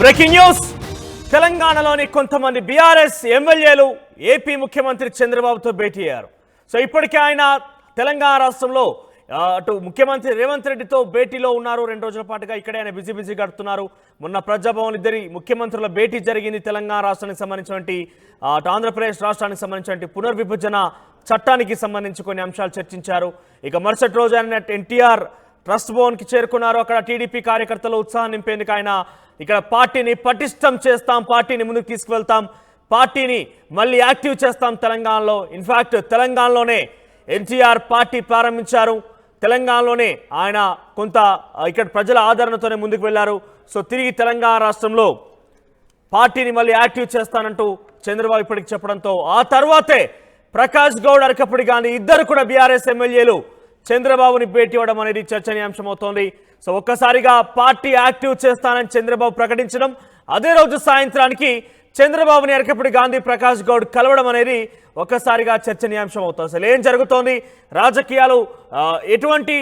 Breaking news. తెలంగాణలోని కొంతమంది BRS ఎమ్మెల్యేలు ఏపీ ముఖ్యమంత్రి చంద్రబాబుతో భేటీ అయ్యారు. సో ఇప్పటికే ఆయన తెలంగాణ రాష్ట్రంలో అటు ముఖ్యమంత్రి రేవంత్ రెడ్డితో భేటీలో ఉన్నారు. రెండు రోజుల పాటుగా ఇక్కడే ఆయన బిజీ బిజీ గడుపుతున్నారు. మొన్న ప్రజాభవన్ ఇద్దరి ముఖ్యమంత్రుల భేటీ జరిగింది తెలంగాణ రాష్ట్రానికి సంబంధించినటువంటి అటు ఆంధ్రప్రదేశ్ రాష్ట్రానికి సంబంధించినటువంటి పునర్విభజన చట్టానికి సంబంధించి కొన్ని అంశాలు చర్చించారు. ఇక మరుసటి రోజు ఆయన ఎన్టీఆర్ ట్రస్ట్ భవన్కి చేరుకున్నారు. అక్కడ టీడీపీ కార్యకర్తలు ఉత్సాహం నింపేందుకు ఆయన ఇక్కడ పార్టీని పటిష్టం చేస్తాం పార్టీని ముందుకు తీసుకువెళ్తాం పార్టీని మళ్ళీ యాక్టివ్ చేస్తాం తెలంగాణలో. ఇన్ఫ్యాక్ట్ తెలంగాణలోనే ఎన్టీఆర్ పార్టీ ప్రారంభించారు. తెలంగాణలోనే ఆయన కొంత ఇక్కడ ప్రజల ఆదరణతోనే ముందుకు వెళ్ళారు. సో తిరిగి తెలంగాణ రాష్ట్రంలో పార్టీని మళ్ళీ యాక్టివ్ చేస్తానంటూ చంద్రబాబు ఇప్పటికి చెప్పడంతో ఆ తర్వాతే ప్రకాష్ గౌడ్ అరకప్పుడు గాంధీ ఇద్దరు కూడా బీఆర్ఎస్ ఎమ్మెల్యేలు చంద్రబాబుని భేటీ ఇవ్వడం అనేది చర్చనీయాంశం అవుతోంది సో ఒక్కసారిగా పార్టీ యాక్టివ్ చేస్తానని చంద్రబాబు ప్రకటించడం అదే రోజు సాయంత్రానికి చంద్రబాబుని ఎరకపుడి గాంధీ ప్రకాష్ గౌడ్ కలవడం అనేది ఒక్కసారిగా చర్చనీయాంశం అవుతుంది అసలు ఏం జరుగుతోంది? రాజకీయాలు ఎటువంటి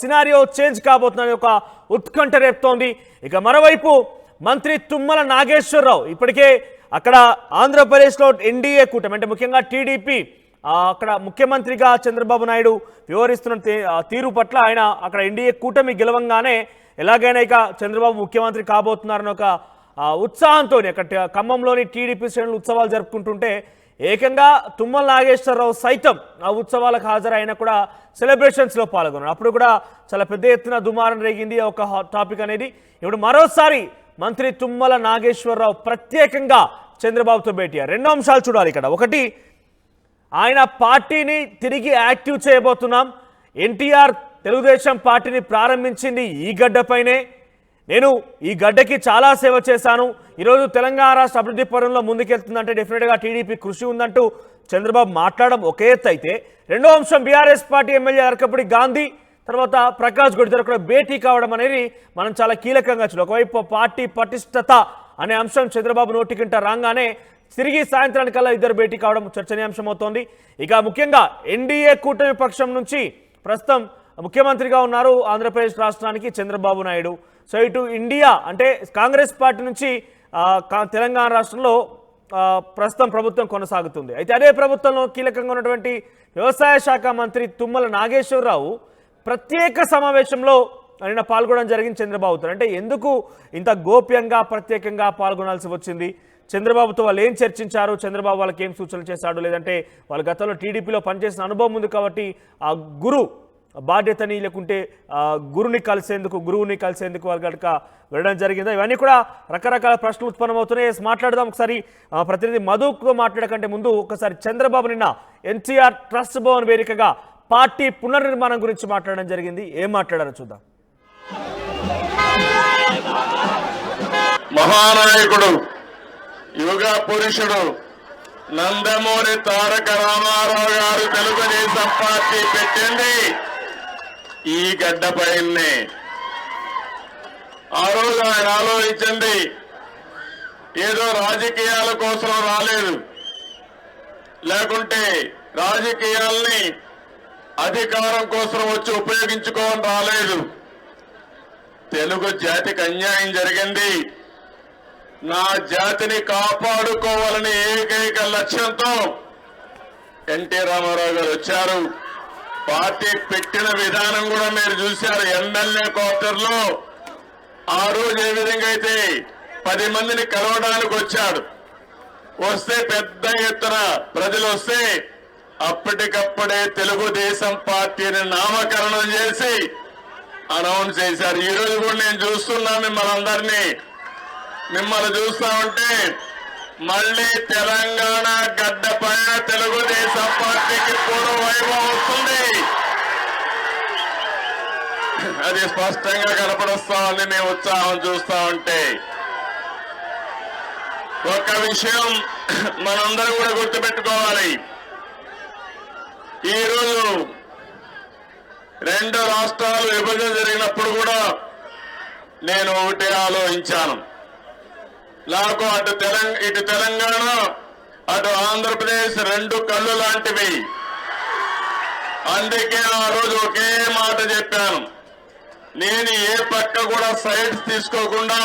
సినారియో చేంజ్ కాబోతుందని ఒక ఉత్కంఠ రేపుతోంది. ఇక మరోవైపు మంత్రి తుమ్మల నాగేశ్వరరావు ఇప్పటికే అక్కడ ఆంధ్రప్రదేశ్లో ఎన్డీఏ కూటమి అంటే ముఖ్యంగా టీడీపీ అక్కడ ముఖ్యమంత్రిగా చంద్రబాబు నాయుడు వివరిస్తున్న తీ- తీరు పట్ల ఆయన అక్కడ ఎన్డీఏ కూటమి గెలవంగానే ఎలాగైనా ఇక చంద్రబాబు ముఖ్యమంత్రి కాబోతున్నారని ఒక ఉత్సాహంతో అక్కడ ఖమ్మంలోని టీడీపీ శ్రేణులు ఉత్సవాలు జరుపుకుంటుంటే ఏకంగా తుమ్మల నాగేశ్వరరావు సైతం ఆ ఉత్సవాలకు హాజరైనా కూడా సెలబ్రేషన్స్లో పాల్గొన్నారు. అప్పుడు కూడా చాలా పెద్ద ఎత్తున దుమారం రేగింది ఒక టాపిక్ అనేది. ఇప్పుడు మరోసారి మంత్రి తుమ్మల నాగేశ్వరరావు ప్రత్యేకంగా చంద్రబాబుతో భేటీ రెండు రెండో అంశాలు చూడాలి ఇక్కడ. ఒకటి ఆయన పార్టీని తిరిగి యాక్టివ్ చేయబోతున్నాం. ఎన్టీఆర్ తెలుగుదేశం పార్టీని ప్రారంభించింది ఈ గడ్డపైనే. నేను ఈ గడ్డకి చాలా సేవ చేశాను. ఈరోజు తెలంగాణ రాష్ట్ర అభివృద్ధి పరంలో ముందుకెళ్తుందంటే డెఫినెట్గా టీడీపీ కృషి ఉందంటూ చంద్రబాబు మాట్లాడడం ఒకే ఎత్తు అయితే. రెండో అంశం BRS party MLA Arekapudi Gandhi తర్వాత ప్రకాష్ గౌడ్ కూడా భేటీ కావడం అనేది మనం చాలా కీలకంగా చూడాలి. ఒకవైపు పార్టీ పటిష్టత అనే అంశం చంద్రబాబు నోటికింట రాగానే తిరిగి సాయంత్రానికల్లా ఇద్దరు భేటీ కావడం చర్చనీయాంశం అవుతోంది ఇక ముఖ్యంగా ఎన్డీఏ కూటమి పక్షం నుంచి ప్రస్తుతం ముఖ్యమంత్రిగా ఉన్నారు ఆంధ్రప్రదేశ్ రాష్ట్రానికి చంద్రబాబు నాయుడు. సో ఇటు ఇండియా అంటే కాంగ్రెస్ పార్టీ నుంచి కా- తెలంగాణ రాష్ట్రంలో ప్రస్తుతం ప్రభుత్వం కొనసాగుతుంది. అయితే అదే ప్రభుత్వంలో కీలకంగా ఉన్నటువంటి వ్యవసాయ శాఖ మంత్రి తుమ్మల నాగేశ్వరరావు ప్రత్యేక సమావేశంలో ఆయన పాల్గొనడం జరిగింది చంద్రబాబుతో. అంటే ఎందుకు ఇంత గోప్యంగా ప్రత్యేకంగా పాల్గొనాల్సి వచ్చింది? చంద్రబాబుతో వాళ్ళు ఏం చర్చించారు? చంద్రబాబు వాళ్ళకి ఏం సూచనలు చేశాడు? లేదంటే వాళ్ళ గతంలో టీడీపీలో పనిచేసిన అనుభవం ఉంది కాబట్టి ఆ గురు బాధ్యతని లేకుంటే గురుని కలిసేందుకు గురువుని కలిసేందుకు వాళ్ళు కనుక వెళ్ళడం జరిగిందా? ఇవన్నీ కూడా రకరకాల ప్రశ్నలు ఉత్పన్నమవుతున్నాయి. మాట్లాడదాం ఒకసారి. ప్రతినిధి మధుతో మాట్లాడకంటే ముందు ఒకసారి చంద్రబాబు నిన్న ఎన్టీఆర్ ట్రస్ట్ భవన్ వేదికగా పార్టీ పునర్నిర్మాణం గురించి మాట్లాడడం జరిగింది. ఏం మాట్లాడారో చూద్దాం. మహానాయకుడు యుగ పురుషుడు నందమూరి తారక రామారావు గారు తెలుగుదేశం పార్టీ పెట్టింది. ఈ గడ్డపైనే ఆ రోజు ఆయన ఆలోచించండి ఏదో రాజకీయాల కోసం రాలేదు. లేకుంటే రాజకీయాల్ని అధికారం కోసం వచ్చి ఉపయోగించుకోవడం రాలేదు. తెలుగు జాతికి అన్యాయం జరిగింది. నా జాతిని కాపాడుకోవాలని ఏకైక లక్ష్యంతో ఎన్టీ రామారావు గారు వచ్చారు. పార్టీ పెట్టిన విధానం కూడా మీరు చూశారు. ఎమ్మెల్యే క్వార్టర్లో ఆ రోజు ఏ విధంగా అయితే పది మందిని కలవడానికి వచ్చాడు. వస్తే పెద్ద ఎత్తున ప్రజలు వస్తే అప్పటికప్పుడే తెలుగుదేశం పార్టీని నామకరణం చేసి అనౌన్స్ చేశారు. ఈ రోజు కూడా నేను చూస్తున్నా మిమ్మల్ని అందరినీ. మిమ్మల్ని చూస్తా ఉంటే మళ్ళీ తెలంగాణ గడ్డ పైన తెలుగుదేశం పార్టీకి పూర్వ వైభవం వస్తుంది. అది స్పష్టంగా కనపడొస్తా ఉంది. ఉత్సాహం చూస్తా ఉంటే ఒక విషయం మనందరం కూడా గుర్తుపెట్టుకోవాలి. ఈరోజు రెండు రాష్ట్రాలు విభజన జరిగినప్పుడు కూడా నేను ఒకటే ఆలోచించాను. నాకు అటు తెలంగాణ ఇటు తెలంగాణ అటు ఆంధ్రప్రదేశ్ రెండు కళ్ళు లాంటివి. అందుకే ఆ రోజు ఒకే మాట చెప్పాను. నేను ఏ పక్క కూడా సైడ్స్ తీసుకోకుండా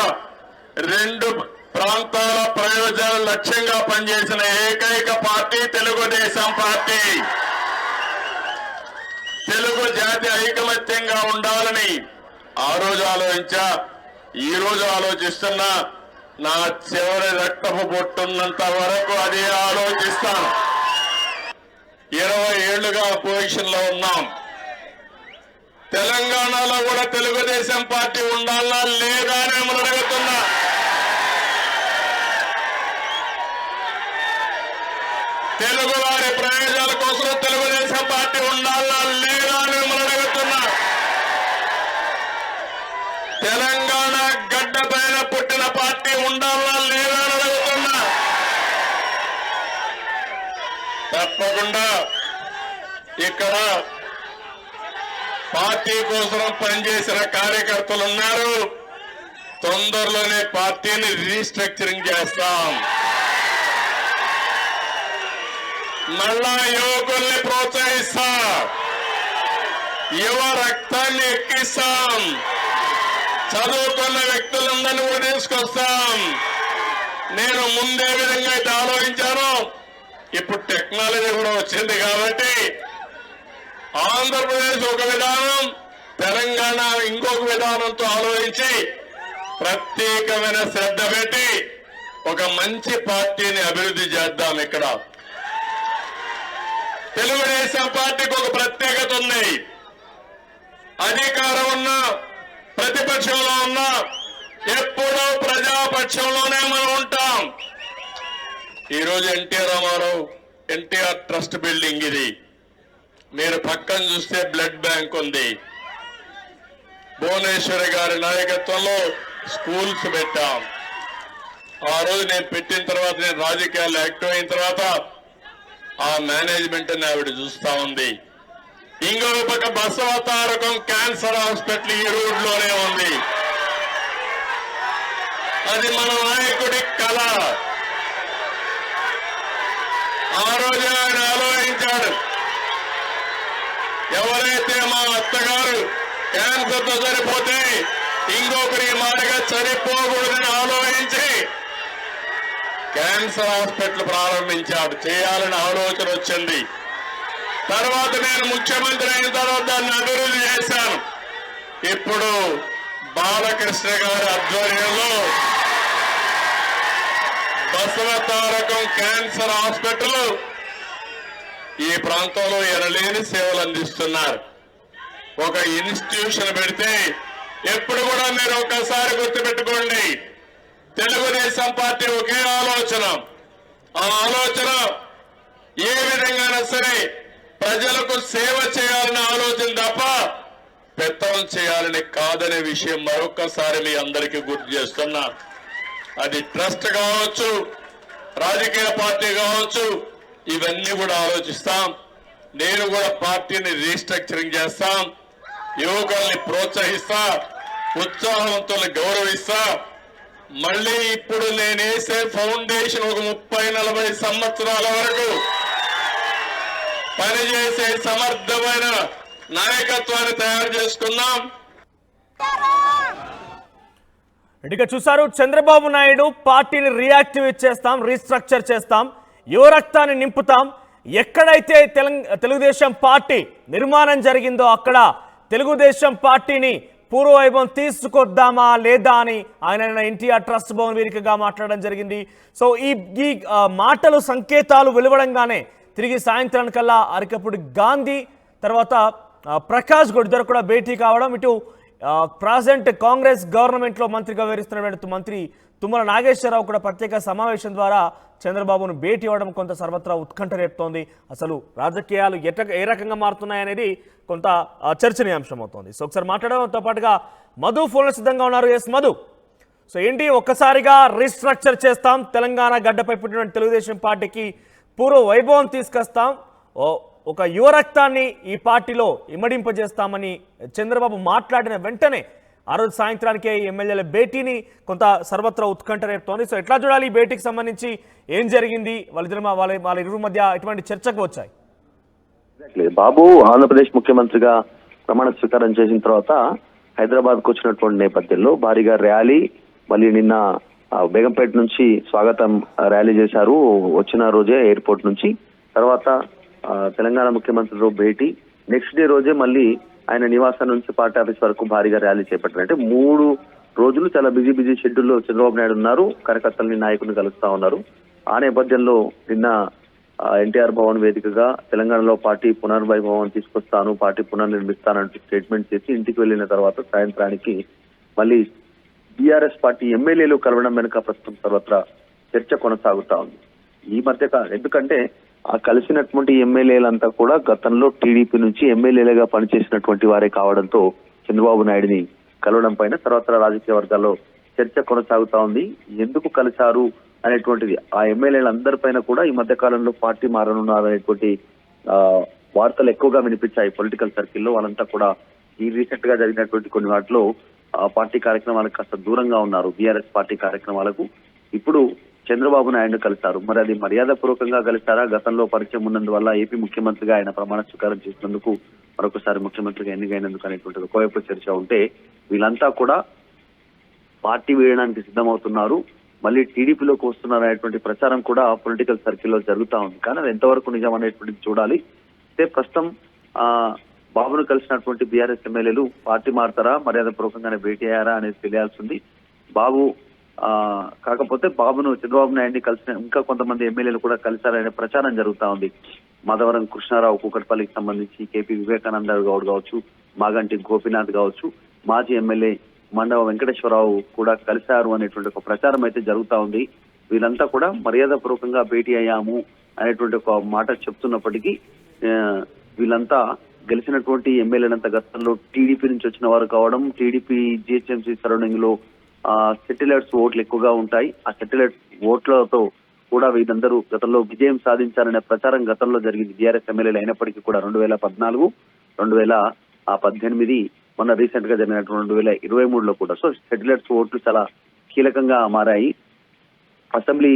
రెండు ప్రాంతాల ప్రయోజనాలు లక్ష్యంగా పనిచేసిన ఏకైక పార్టీ తెలుగుదేశం పార్టీ. తెలుగు జాతి ఐకమత్యంగా ఉండాలని ఆ రోజు ఆలోచించా ఈ రోజు ఆలోచిస్తున్నా. నా చివరి రక్తపు బొట్టున్నంత వరకు అదే ఆలోచిస్తాను. ఇరవై ఏళ్ళుగా పొజిషన్లో ఉన్నాం. తెలంగాణలో కూడా తెలుగుదేశం పార్టీ ఉండాలా లేదా నేను అడుగుతున్నా. తెలుగు వారి ప్రయోజనాల కోసం తెలుగుదేశం పార్టీ ఉండాలా లేదా నేను మిమ్మల్ని అడుగుతున్నా తెలంగాణ గడ్డ పైన పుట్టిన పార్టీ ఉండాలా లేదా అడుగుతున్నా. తప్పకుండా ఇక్కడ పార్టీ కోసం పనిచేసిన కార్యకర్తలు ఉన్నారు. తొందరలోనే పార్టీని రీస్ట్రక్చరింగ్ చేస్తాం. మళ్ళా యువకుల్ని ప్రోత్సహిస్తా. యువ రక్తాన్ని ఎక్కిస్తాం. చదువుకున్న వ్యక్తులందరినీ కూడా తీసుకొస్తాం. నేను ముందే విధంగా అయితే ఆలోచించాను. ఇప్పుడు టెక్నాలజీ కూడా వచ్చింది కాబట్టి ఆంధ్రప్రదేశ్ ఒక విధానం తెలంగాణ ఇంకొక విధానంతో ఆలోచించి ప్రత్యేకమైన శ్రద్ధ పెట్టి ఒక మంచి పార్టీని అభివృద్ధి చేద్దాం ఇక్కడ. తెలుగుదేశం పార్టీకి ఒక ప్రత్యేకత ఉంది. అధికారం ఉన్నా ప్రతిపక్షంలో ఉన్నా ఎప్పుడూ ప్రజాపక్షంలోనే మనం ఉంటాం. ఈరోజు NTR Rama Rao NTR trust building ఇది. మీరు పక్కన చూస్తే బ్లడ్ బ్యాంక్ ఉంది. భువనేశ్వరి గారి నాయకత్వంలో స్కూల్స్ పెట్టాం. ఆ రోజు నేను పెట్టిన తర్వాత నేను రాజకీయాల్లో యాక్టివ్ అయిన తర్వాత ఆ మేనేజ్మెంట్ని ఆవిడ చూస్తా ఉంది. ఇంకొక పక్క బసవతారకం క్యాన్సర్ హాస్పిటల్ ఈ రోడ్లోనే ఉంది. అది మన నాయకుడి కళ. ఆ రోజు ఆయన ఆలోచించాడు. ఎవరైతే మా అత్తగారు క్యాన్సర్తో చనిపోతే ఇంకొకరి మాటగా చనిపోకూడదని ఆలోచించి క్యాన్సర్ హాస్పిటల్ ప్రారంభించాడు. చేయాలని ఆలోచన వచ్చింది. తర్వాత నేను ముఖ్యమంత్రి అయిన తర్వాత దాన్ని అభివృద్ధి చేశాను. ఇప్పుడు బాలకృష్ణ గారి ఆధ్వర్యంలో బసవతారకం క్యాన్సర్ హాస్పిటల్ ఈ ప్రాంతంలో ఎనలేని సేవలు అందిస్తున్నారు. ఒక ఇన్స్టిట్యూషన్ పెడితే ఎప్పుడు కూడా మీరు ఒకసారి గుర్తుపెట్టుకోండి. తెలుగుదేశం పార్టీ ఒకే ఆలోచన. ఆ ఆలోచన ఏ విధంగానైనా సరే ప్రజలకు సేవ చేయాలనే ఆలోచన తప్ప పెత్తనం చేయాలని కాదనే విషయం మరొక్కసారి మీ అందరికీ గుర్తు చేస్తున్నా. అది ట్రస్ట్ కావచ్చు రాజకీయ పార్టీ కావచ్చు ఇవన్నీ కూడా ఆలోచిస్తాం. నేను కూడా పార్టీని రీస్ట్రక్చరింగ్ చేస్తాం. యువకుల్ని ప్రోత్సహిస్తా ఉత్సాహవంతుల్ని గౌరవిస్తా. మళ్ళీ ఇప్పుడు నేనేసే ఫౌండేషన్ ఒక ముప్పై నలభై సంవత్సరాల వరకు పనిచేసే సమర్థమైన నాయకత్వాన్ని తయారు చేసుకుందాం. ఇక చూసారు చంద్రబాబు నాయుడు పార్టీని రియాక్టివేట్ చేస్తాం రీస్ట్రక్చర్ చేస్తాం యువ రక్తాన్ని నింపుతాం. ఎక్కడైతే తెలుగుదేశం పార్టీ నిర్మాణం జరిగిందో అక్కడ తెలుగుదేశం పార్టీని పూర్వవైభవం తీసుకొద్దామా లేదా అని ఆయన ఎన్టీఆర్ ట్రస్ట్ భవన్ వేదికగా మాట్లాడడం జరిగింది. సో ఈ ఈ మాటలు సంకేతాలు వెలువడంగానే తిరిగి సాయంత్రానికల్లా అరకప్పుడు గాంధీ తర్వాత ప్రకాష్ గౌడ్ ఇద్దరు కూడా భేటీ కావడం ఇటు ప్రజెంట్ కాంగ్రెస్ గవర్నమెంట్లో మంత్రిగా వివరిస్తున్నటువంటి మంత్రి తుమ్మల నాగేశ్వరరావు కూడా ప్రత్యేక సమావేశం ద్వారా చంద్రబాబును భేటీ అవ్వడం కొంత సర్వత్రా ఉత్కంఠ రేపుతోంది. అసలు రాజకీయాలు ఎట ఏ రకంగా మారుతున్నాయనేది కొంత చర్చనీయాంశం అవుతోంది సో ఒకసారి మాట్లాడడంతో పాటుగా మధు ఫోన్లో సిద్ధంగా ఉన్నారు. ఎస్ మధు. సో ఏంటి? ఒక్కసారిగా రీస్ట్రక్చర్ చేస్తాం. తెలంగాణ గడ్డపై పుట్టిన తెలుగుదేశం పార్టీకి పూర్వ వైభవం తీసుకొస్తాం. ఒక యువ రక్తాన్ని ఈ పార్టీలో ఇమ్మడింపజేస్తామని చంద్రబాబు మాట్లాడిన వెంటనే ఆ రోజు సాయంత్రానికే ఎమ్మెల్యేల భేటీని కొంత సర్వత్రా ఉత్కంఠ రేపుతోంది. సో ఎట్లా చూడాలి ఈ భేటీకి సంబంధించి? ఏం జరిగింది? వాళ్ళిద్దరు వాళ్ళ వాళ్ళ ఇరువురు మధ్య ఎటువంటి చర్చకు వచ్చాయి? బాబు ఆంధ్రప్రదేశ్ ముఖ్యమంత్రిగా ప్రమాణ స్వీకారం చేసిన తర్వాత హైదరాబాద్కు వచ్చినటువంటి నేపథ్యంలో భారీగా ర్యాలీ మళ్ళీ నిన్న బేగంపేట నుంచి స్వాగతం ర్యాలీ చేశారు. వచ్చిన రోజే ఎయిర్పోర్ట్ నుంచి. తర్వాత తెలంగాణ ముఖ్యమంత్రితో భేటీ. నెక్స్ట్ డే రోజే మళ్ళీ ఆయన నివాసం నుంచి పార్టీ ఆఫీస్ వరకు భారీగా ర్యాలీ చేపట్టారు. అంటే మూడు రోజులు చాలా బిజీ బిజీ షెడ్యూల్లో చంద్రబాబు నాయుడు ఉన్నారు. కార్యకర్తలని నాయకుని కలుస్తా ఉన్నారు. ఆ నేపథ్యంలో నిన్న ఎన్టీఆర్ భవన్ వేదికగా తెలంగాణలో పార్టీ పునర్వైభవం తీసుకొస్తాను పార్టీ పునర్నిర్మిస్తానంటూ స్టేట్మెంట్ చేసి ఇంటికి వెళ్ళిన తర్వాత సాయంత్రానికి మళ్ళీ బీఆర్ఎస్ పార్టీ ఎమ్మెల్యేలు కలవడం వెనుక ప్రస్తుతం సర్వత్రా చర్చ కొనసాగుతా ఉంది. ఈ మధ్య ఎందుకంటే ఆ కలిసినటువంటి ఎమ్మెల్యేలంతా కూడా గతంలో టీడీపీ నుంచి ఎమ్మెల్యేలుగా పనిచేసినటువంటి వారే కావడంతో చంద్రబాబు నాయుడిని కలవడం పైన సర్వత్రా రాజకీయ వర్గాల్లో చర్చ కొనసాగుతా ఉంది. ఎందుకు కలిశారు అనేటువంటిది ఆ ఎమ్మెల్యేలందరిపైన కూడా ఈ మధ్య కాలంలో పార్టీ మారనున్నారు అనేటువంటి ఆ, వార్తలు ఎక్కువగా వినిపించాయి. పొలిటికల్ సర్కిల్లో వాళ్ళంతా కూడా ఈ రీసెంట్గా జరిగినటువంటి కొన్ని వాటిలో పార్టీ కార్యక్రమాలకు కాస్త దూరంగా ఉన్నారు. బీఆర్ఎస్ పార్టీ కార్యక్రమాలకు ఇప్పుడు చంద్రబాబు నాయుడు కలిశారు మరి అది మర్యాద పూర్వకంగా కలిశారా గతంలో పరిచయం ఉన్నందువల్ల ఏపీ ముఖ్యమంత్రిగా ఆయన ప్రమాణ స్వీకారం చేసినందుకు మరొకసారి ముఖ్యమంత్రిగా ఎన్నికైనందుకు అనేటువంటిది ఒకవైపు చర్చ ఉంటే వీళ్ళంతా కూడా పార్టీ వేయడానికి సిద్ధమవుతున్నారు. మళ్ళీ టీడీపీలోకి వస్తున్నారు అనేటువంటి ప్రచారం కూడా పొలిటికల్ సర్కిల్లో జరుగుతా ఉంది. కానీ అది ఎంతవరకు నిజం అనేటువంటిది చూడాలి. అయితే ప్రస్తుతం బాబును కలిసినటువంటి బీఆర్ఎస్ ఎమ్మెల్యేలు పార్టీ మారుతారా మర్యాద పూర్వకంగానే భేటీ అయ్యారా అనేది తెలియాల్సింది. బాబు కాకపోతే బాబును చంద్రబాబు నాయుడిని కలిసిన ఇంకా కొంతమంది ఎమ్మెల్యేలు కూడా కలిశారనే ప్రచారం జరుగుతా ఉంది. మాధవరం కృష్ణారావు కూకట్పల్లికి సంబంధించి కేపీ వివేకానంద గౌడ్ కావచ్చు మాగంటి గోపీనాథ్ కావచ్చు మాజీ ఎమ్మెల్యే మండవ వెంకటేశ్వరరావు కూడా కలిశారు అనేటువంటి ఒక ప్రచారం అయితే జరుగుతా ఉంది. వీళ్ళంతా కూడా మర్యాద పూర్వకంగా భేటీ అయ్యాము అనేటువంటి ఒక మాట చెప్తున్నప్పటికీ వీళ్ళంతా గెలిచినటువంటి ఎమ్మెల్యేలంత గతంలో టీడీపీ నుంచి వచ్చిన వారు కావడం టీడీపీ జిహెచ్ఎంసీ సరౌండింగ్లో సెటిలైట్స్ ఓట్లు ఎక్కువగా ఉంటాయి. ఆ సెటిలైట్ ఓట్లతో కూడా వీరందరూ గతంలో విజయం సాధించారనే ప్రచారం గతంలో జరిగింది. బీఆర్ఎస్ ఎమ్మెల్యేలు అయినప్పటికీ కూడా రెండు వేల పద్నాలుగు రెండు వేల పద్దెనిమిది మొన్న రీసెంట్గా జరిగినటువంటి రెండు వేల ఇరవై మూడులో కూడా. సో సెటిలైట్స్ ఓట్లు చాలా కీలకంగా మారాయి. అసెంబ్లీ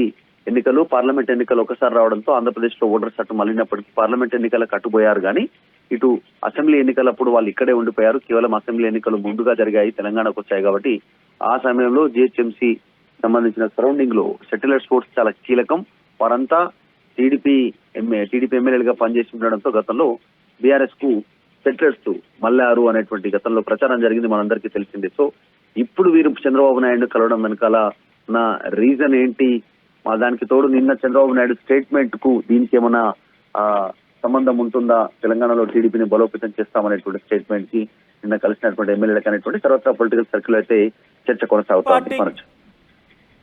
ఎన్నికలు పార్లమెంట్ ఎన్నికలు ఒకసారి రావడంతో ఆంధ్రప్రదేశ్లో ఓటర్ చట్టం మళ్ళినప్పటికీ పార్లమెంట్ ఎన్నికలకు కట్టుపోయారు కానీ ఇటు అసెంబ్లీ ఎన్నికలప్పుడు వాళ్ళు ఇక్కడే ఉండిపోయారు. కేవలం అసెంబ్లీ ఎన్నికలు ముందుగా జరిగాయి. తెలంగాణకు వచ్చాయి కాబట్టి ఆ సమయంలో జిహెచ్ఎంసీ సంబంధించిన సరౌండింగ్లో సెటిలర్ స్పోర్ట్స్ చాలా కీలకం. వారంతా టీడీపీ ఎంఏ టీడీపీ ఎమ్మెల్యేలుగా పనిచేసి ఉండడంతో గతంలో బీఆర్ఎస్కు సెటిలర్స్ మల్లారు అనేటువంటి గతంలో ప్రచారం జరిగింది మనందరికీ తెలిసిందే. సో ఇప్పుడు వీరు చంద్రబాబు నాయుడు కలవడం వెనకాల నా రీజన్ ఏంటి? మా దానికి తోడు నిన్న చంద్రబాబు నాయుడు స్టేట్మెంట్కు దీనికి ఏమైనా సంబంధం ఉంటుందా? తెలంగాణలో టీడీపీని బలోపేతం చేస్తామనేటువంటి స్టేట్మెంట్కి నిన్న కలిసినటువంటి ఎమ్మెల్యేలకు అనేటువంటి తర్వాత పొలిటికల్ సర్కిల్ అయితే చర్చ కొనసాగుతోంది.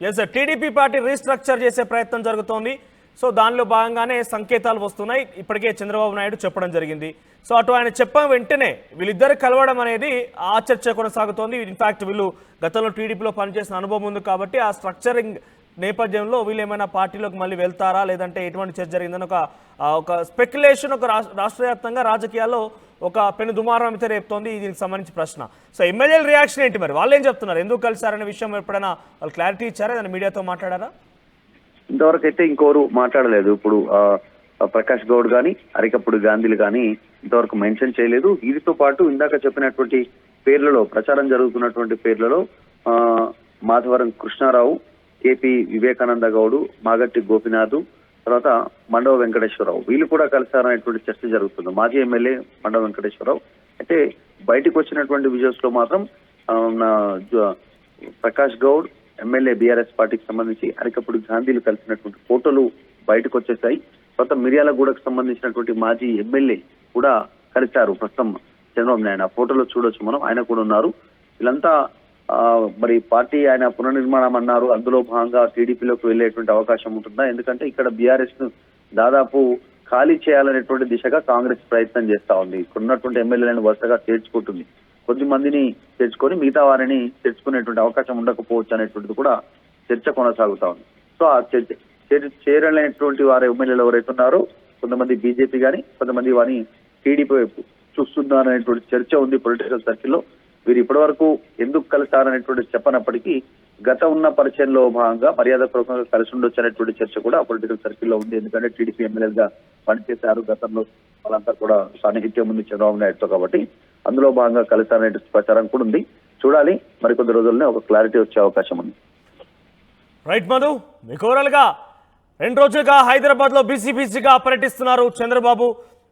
Yes sir TDP party restructure చేసే ప్రయత్నం జరుగుతోంది. సో దానిలో భాగంగానే సంకేతాలు వస్తున్నాయి. ఇప్పటికే చంద్రబాబు నాయుడు చెప్పడం జరిగింది. సో అటు ఆయన చెప్పిన వెంటనే వీళ్ళిద్దరు కలవడం అనేది ఆ చర్చ కొనసాగుతోంది ఇన్ఫాక్ట్ వీళ్ళు గతంలో టీడీపీలో పనిచేసిన అనుభవం ఉంది కాబట్టి ఆ స్ట్రక్చరింగ్ నేపథ్యంలో వీళ్ళు ఏమైనా పార్టీలోకి మళ్ళీ వెళ్తారా? లేదంటే ఎటువంటి చర్చ జరిగిందని ఒక ఒక స్పెక్యులేషన్ ఒక రాష్ట్ర రాష్ట్ర వ్యాప్తంగా రాజకీయాల్లో ఒక పెను దుమారం అయితే రేపుతోంది దీనికి సంబంధించి ప్రశ్న. సో ఎమ్మెల్యేల రియాక్షన్ ఏంటి మరి? వాళ్ళు ఏం చెప్తున్నారు? ఎందుకు కలిసారనే విషయం ఎప్పుడైనా వాళ్ళు క్లారిటీ ఇచ్చారా? దాన్ని మీడియాతో మాట్లాడారా? ఇంతవరకు అయితే ఇంకోరు మాట్లాడలేదు. ఇప్పుడు ప్రకాష్ గౌడ్ కానీ అరికప్పుడు గాంధీలు కానీ ఇంతవరకు మెన్షన్ చేయలేదు. వీరితో పాటు ఇందాక చెప్పినటువంటి పేర్లలో ప్రచారం జరుగుతున్నటువంటి పేర్లలో మాధవరం కృష్ణారావు కేపీ వివేకానంద గౌడు మాగట్టి గోపినాథ్ తర్వాత మండవ వెంకటేశ్వరరావు. వీళ్ళు కూడా కలిసారనేటువంటి చర్చ జరుగుతుంది. మాజీ ఎమ్మెల్యే మండవ వెంకటేశ్వరరావు. అయితే బయటకు వచ్చినటువంటి విజువల్స్లో మాత్రం నా జ- ప్రకాష్ గౌడ్ ఎమ్మెల్యే బీఆర్ఎస్ పార్టీకి సంబంధించి అరికప్పుడు గాంధీలు కలిసినటువంటి ఫోటోలు బయటకు వచ్చేసాయి. తర్వాత మిర్యాలగూడకు సంబంధించినటువంటి మాజీ ఎమ్మెల్యే కూడా కలిశారు. ప్రస్తుతం చంద్రబాబు నాయుడు. ఆ ఫోటోలో చూడొచ్చు మనం. ఆయన కూడా ఉన్నారు. వీళ్ళంతా మరి పార్టీ ఆయన పునర్నిర్మాణం అన్నారు. అందులో భాగంగా టీడీపీలోకి వెళ్ళేటువంటి అవకాశం ఉంటుందా? ఎందుకంటే ఇక్కడ బీఆర్ఎస్ను దాదాపు ఖాళీ చేయాలనేటువంటి దిశగా కాంగ్రెస్ ప్రయత్నం చేస్తా ఉంది. ఇక్కడున్నటువంటి ఎమ్మెల్యేలను వరుసగా చేర్చుకుంటుంది. కొద్ది మందిని తెచ్చుకొని మిగతా వారిని తెచ్చుకునేటువంటి అవకాశం ఉండకపోవచ్చు అనేటువంటిది కూడా చర్చ కొనసాగుతా ఉంది. సో ఆ చర్చ చేరలేనటువంటి వారి ఎమ్మెల్యేలు ఎవరైతే ఉన్నారో కొంతమంది బీజేపీ కానీ కొంతమంది వారిని టీడీపీ వైపు చూస్తున్నారనేటువంటి చర్చ ఉంది పొలిటికల్ సర్కిల్లో. వీరు ఇప్పటి వరకు ఎందుకు కలిసారనేటువంటి చెప్పనప్పటికీ గత ఉన్న పరిచయంలో భాగంగా మర్యాద పూర్వకంగా కలిసి ఉండొచ్చు అనేటువంటి చర్చ కూడా పొలిటికల్ సర్కిల్లో ఉంది. ఎందుకంటే టీడీపీ ఎమ్మెల్యేలుగా పనిచేశారు. గతంలో వాళ్ళంతా కూడా సాన్నిహిత్యం ఉంది చంద్రబాబు నాయుడుతో కాబట్టి అందులో భాగంగా కలిసారనే ప్రచారం కూడా ఉంది. చూడాలి. మరికొద్ది రోజుల్లోనే ఒక క్లారిటీ వచ్చే అవకాశం ఉంది. రైట్ మధు మీకు ఓవరాల్గా రెండు రోజులుగా హైదరాబాద్లో బిజీ బిజీగా పర్యటిస్తున్నారు చంద్రబాబు.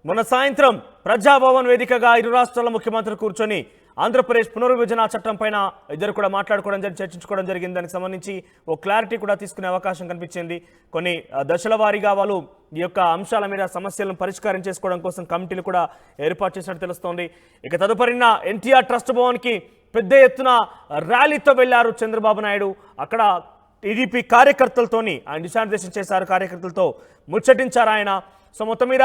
మొన్న సాయంత్రం ప్రజాభవన్ వేదికగా ఇరు రాష్ట్రాల ముఖ్యమంత్రులు కూర్చొని ఆంధ్రప్రదేశ్ పునర్విభజన చట్టం పైన ఇద్దరు కూడా మాట్లాడుకోవడం జరిగి చర్చించుకోవడం జరిగింది. దానికి సంబంధించి ఓ క్లారిటీ కూడా తీసుకునే అవకాశం కనిపించింది. కొన్ని దశల వారీగా వాళ్ళు ఈ యొక్క అంశాల మీద సమస్యలను పరిష్కారం చేసుకోవడం కోసం కమిటీలు కూడా ఏర్పాటు చేసినట్టు తెలుస్తోంది. ఇక తదుపరిన ఎన్టీఆర్ ట్రస్ట్ భవన్కి పెద్ద ఎత్తున ర్యాలీతో వెళ్ళారు చంద్రబాబు నాయుడు. అక్కడ టీడీపీ కార్యకర్తలతోని ఆయన దిశానిర్దేశం చేశారు. కార్యకర్తలతో ముచ్చటించారు ఆయన. సో మొత్తం మీద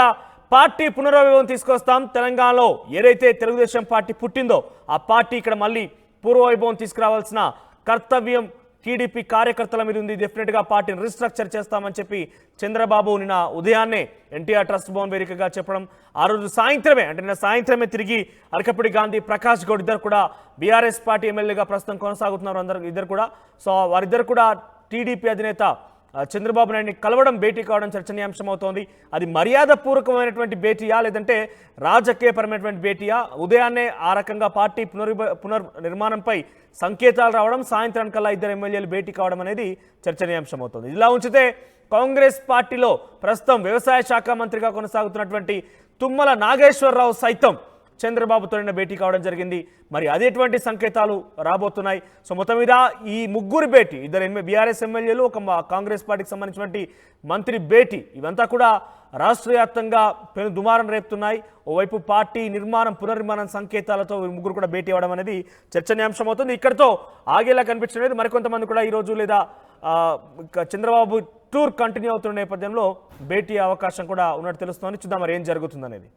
పార్టీ పునరావిభవం తీసుకొస్తాం. తెలంగాణలో ఏదైతే తెలుగుదేశం పార్టీ పుట్టిందో ఆ పార్టీ ఇక్కడ మళ్ళీ పూర్వవైభవం తీసుకురావాల్సిన కర్తవ్యం టీడీపీ కార్యకర్తల మీద ఉంది. డెఫినెట్గా పార్టీని రీస్ట్రక్చర్ చేస్తామని చెప్పి చంద్రబాబు నిన్న ఉదయాన్నే ఎన్టీఆర్ ట్రస్ట్ భవన్ వేదికగా చెప్పడం. ఆ రోజు సాయంత్రమే అంటే నిన్న సాయంత్రమే తిరిగి అరకపూడి గాంధీ ప్రకాష్ గౌడ్ ఇద్దరు కూడా బీఆర్ఎస్ పార్టీ ఎమ్మెల్యేగా ప్రస్తుతం కొనసాగుతున్నారు. అందరు ఇద్దరు కూడా. సో వారిద్దరు కూడా టీడీపీ అధినేత చంద్రబాబు నాయుడిని కలవడం భేటీ కావడం చర్చనీయాంశం అవుతోంది అది మర్యాదపూర్వకమైనటువంటి భేటీయా? లేదంటే రాజకీయపరమైనటువంటి భేటీయా? ఉదయాన్నే ఆ రకంగా పార్టీ పునర్ పునర్ నిర్మాణంపై సంకేతాలు రావడం సాయంత్రానికల్లా ఇద్దరు ఎమ్మెల్యేలు భేటీ కావడం అనేది చర్చనీయాంశం అవుతుంది ఇలా ఉంచితే కాంగ్రెస్ పార్టీలో ప్రస్తుతం వ్యవసాయ శాఖ మంత్రిగా కొనసాగుతున్నటువంటి తుమ్మల నాగేశ్వరరావు సైతం చంద్రబాబుతో నిన్న భేటీ కావడం జరిగింది. మరి అదేటువంటి సంకేతాలు రాబోతున్నాయి. సో మొత్తం మీద ఈ ముగ్గురు భేటీ ఇద్దరు ఎనిమిది బీఆర్ఎస్ ఎమ్మెల్యేలు ఒక కాంగ్రెస్ పార్టీకి సంబంధించినటువంటి మంత్రి భేటీ ఇవంతా కూడా రాష్ట్ర వ్యాప్తంగా పెను దుమారం రేపుతున్నాయి. ఓవైపు పార్టీ నిర్మాణం పునర్నిర్మాణం సంకేతాలతో ముగ్గురు కూడా భేటీ అవ్వడం అనేది చర్చనీయాంశం అవుతుంది ఇక్కడతో ఆగేలా కనిపించలేదు మరికొంతమంది కూడా ఈరోజు లేదా చంద్రబాబు టూర్ కంటిన్యూ అవుతున్న నేపథ్యంలో భేటీ అవకాశం కూడా ఉన్నట్టు తెలుస్తోంది. చూద్దాం మరి ఏం జరుగుతుందనేది.